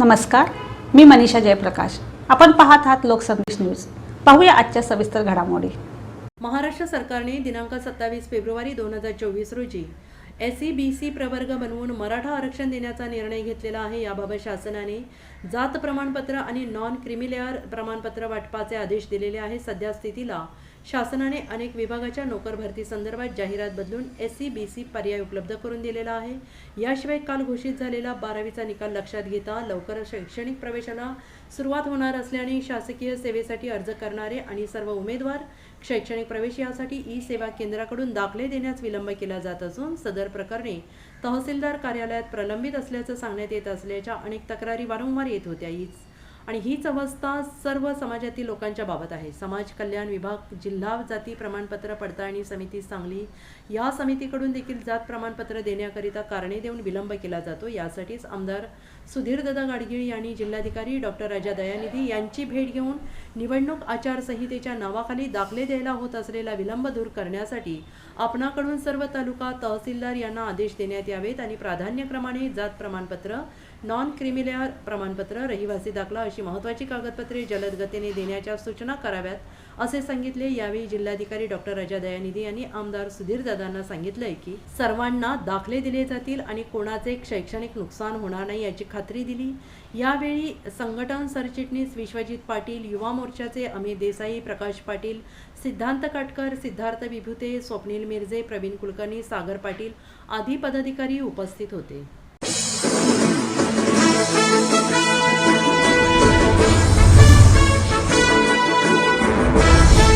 नमस्कार मी मनीषा जयप्रकाश. आपण पाहत आहात लोकसंदेश न्यूज. पाहूया आजच्या सविस्तर घडामोडी. महाराष्ट्र सरकारने दिनांक सत्तावीस फेब्रुवारी दोन हजार चोवीस रोजी एस सी बी सी प्रवर्ग बनवून मराठा आरक्षण देण्याचा निर्णय घेतलेला आहे. याबाबत शासनाने जात प्रमाणपत्र आणि नॉन क्रिमिलेअर प्रमाणपत्र वाटपाचे आदेश दिलेले आहे. सध्या स्थितीला शासनाने अनेक विभागाच्या नोकर भरती संदर्भात जाहिरात बदलून एस सी बी सी पर्याय उपलब्ध करून दिलेला आहे. याशिवाय काल घोषित झालेला बारावीचा निकाल लक्षात घेता लवकर शैक्षणिक प्रवेशाला सुरुवात होणार असल्याने शासकीय सेवेसाठी अर्ज करणारे आणि सर्व उमेदवार शैक्षणिक प्रवेश यासाठी ई सेवा केंद्राकडून दाखले देण्यास विलंब केला जात असून सदर प्रकरणे तहसीलदार कार्यालयात प्रलंबित असल्याचं सांगण्यात येत असल्याच्या अनेक तक्रारी वारंवार येत होत्या ईच आणि हीच अवस्था सर्व समाजातील लोकांच्या बाबत आहे. समाज कल्याण विभाग जिल्हा जाती प्रमाणपत्र पडताळणी समिती सांगली. या समितीकडून देखील जात प्रमाणपत्र देण्याकरिता कारणे देऊन विलंब केला जातो. यासाठीच आमदार सुधीरदादा गाडगीळ यांनी जिल्हाधिकारी डॉक्टर राजा दयानिधी यांची भेट घेऊन निवडणूक आचारसंहितेच्या नावाखाली दाखले द्यायला होत असलेला विलंब दूर करण्यासाठी आपणाकडून सर्व तालुका तहसीलदार यांना आदेश देण्यात यावेत आणि प्राधान्यक्रमाने जात प्रमाणपत्र नॉन क्रिमिलेअर प्रमाणपत्र रहिवासी दाखला अशी महत्त्वाची कागदपत्रे जलद गतीने देण्याच्या सूचना कराव्यात असे सांगितले यावेळी जिल्हाधिकारी डॉक्टर राजा दयानिधी यांनी आमदार सुधीर दादांना सांगितलंय की सर्वांना दाखले दिले जातील आणि कोणाचे शैक्षणिक नुकसान होणार नाही याची खात्री दिली. यावेळी संघटन सरचिटणीस विश्वजित पाटील युवा मोर्चाचे अमित देसाई प्रकाश पाटील सिद्धांत काटकर सिद्धार्थ विभुते स्वप्नील मिरजे प्रवीण कुलकर्णी सागर पाटील आदी पदाधिकारी उपस्थित होते.